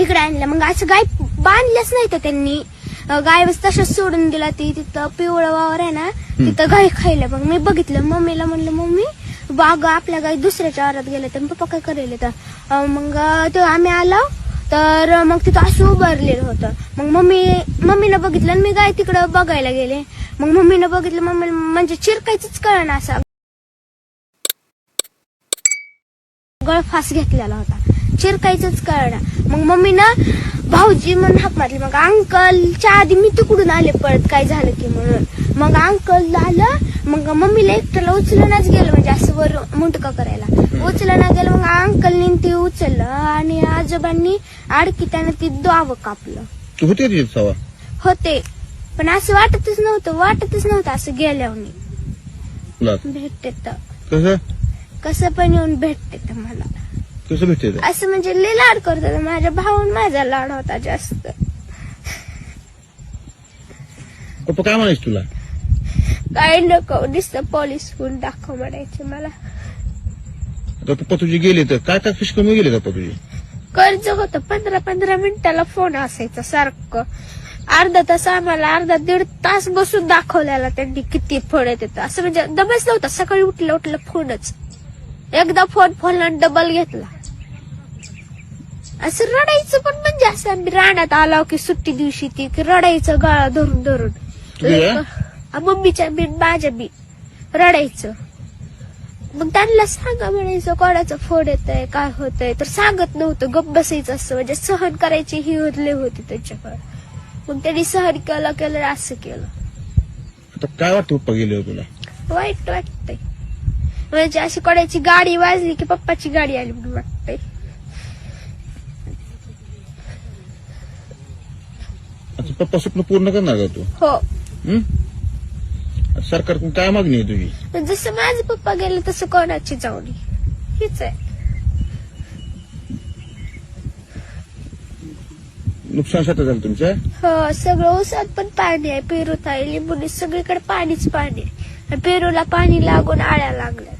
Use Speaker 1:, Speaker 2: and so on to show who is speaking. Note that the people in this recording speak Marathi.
Speaker 1: इकडे आणलं मग असं गाय बांधल्याच नाही तर त्यांनी. गाय बस तशाच सोडून दिला ती. तिथं पिवळं वावर आहे ना तिथं गाय खायला. मग मी बघितलं. मम्मीला म्हणलं मम्मी बाग आपल्या गाय दुसऱ्याच्या आरात गेल्या तर पप्पा काय करेल तर? मग ते आम्ही आलो. तर मग तिथं असं उभारलेलं होतं. मग मम्मी मम्मीनं बघितलं आणि मी गाय तिकडं बघायला गेले. मग मम्मीनं बघितलं मम्मी म्हणजे चिरकायचंच कळण असा. गळफास घेतलेला होता. चिरकायचंच कळणं मग मम्मीनं भाऊजी म्हणून हाक मारली. मग अंकलच्या आधी मी तिकडून आले परत काय झालं की म्हणून. मग अंकल आलं मग मम्मीला एकट्याला उचलूनच गेलं म्हणजे असं वर मुंटका करायला. उचलना गेलं मग अंकलनी ती उचललं आणि आजोबांनी आडकी त्यानं ती दोवं कापलं.
Speaker 2: होते
Speaker 1: होते. पण असं वाटतच नव्हतं वाटतच नव्हतं असं गेल्यावर भेटते तर.
Speaker 2: कसं
Speaker 1: पण येऊन भेटते तर मला.
Speaker 2: कसं भेटते ते?
Speaker 1: असं म्हणजे लय लाड करतात. माझ्या भाऊन माझा लाड होता जास्त.
Speaker 2: पप्पा काय म्हणायचं तुला?
Speaker 1: काय नको नुसतं पोलीस होऊन दाखव म्हणायचे मला.
Speaker 2: आता पप्पा तुझे गेले तर काय काय फिश कमी गेले पप्पा तुझे?
Speaker 1: कर्ज होतं. पंधरा पंधरा मिनिटाला फोन असायचा सारखं. अर्धा तास आम्हाला अर्धा दीड तास बसून दाखवलेला त्यांनी किती फोन येत असं म्हणजे दमच नव्हता. सकाळी उठलं उठलं फोनच एकदा फोन फोनला डबल घेतला. असं रडायचं पण म्हणजे असं आम्ही रानात आलो की सुट्टी दिवशी ती की रडायचं गळा धरून धरून? आ, मम्मीच्या बी माझ्या बी. रडायचं. मग त्यांना सांगा म्हणायचं कोणाचं फोन येतंय? काय होतंय? तर सांगत नव्हतं. गप बसायचं असं. म्हणजे सहन करायची ही उरले होती त्यांच्याकडे मग त्यांनी सहन केलं केलं असं केलं.
Speaker 2: आता काय वाटतं पप्पा गेले तुला?
Speaker 1: वाईट वाटतंय. म्हणजे अशी कोणाची गाडी वाजली की पप्पाची गाडी आली म्हणून वाटतंय.
Speaker 2: आता पप्पा स्वप्न पूर्ण करणार का तू.
Speaker 1: हो.
Speaker 2: हं? आता सरकारकडून काय मागणी आहे तुझी?
Speaker 1: जसं माझे पप्पा गेले तसं कोणाची जाऊनी हीच आहे.
Speaker 2: नुकसान शेतात झालं तुमच्या
Speaker 1: हो सगळं ऊसात पण पाणी आहे पेरूत आहे लिंबूनी सगळीकडे पाणीच पाणी आहे. आणि पेरूला पाणी लागून आळ्या लागल्या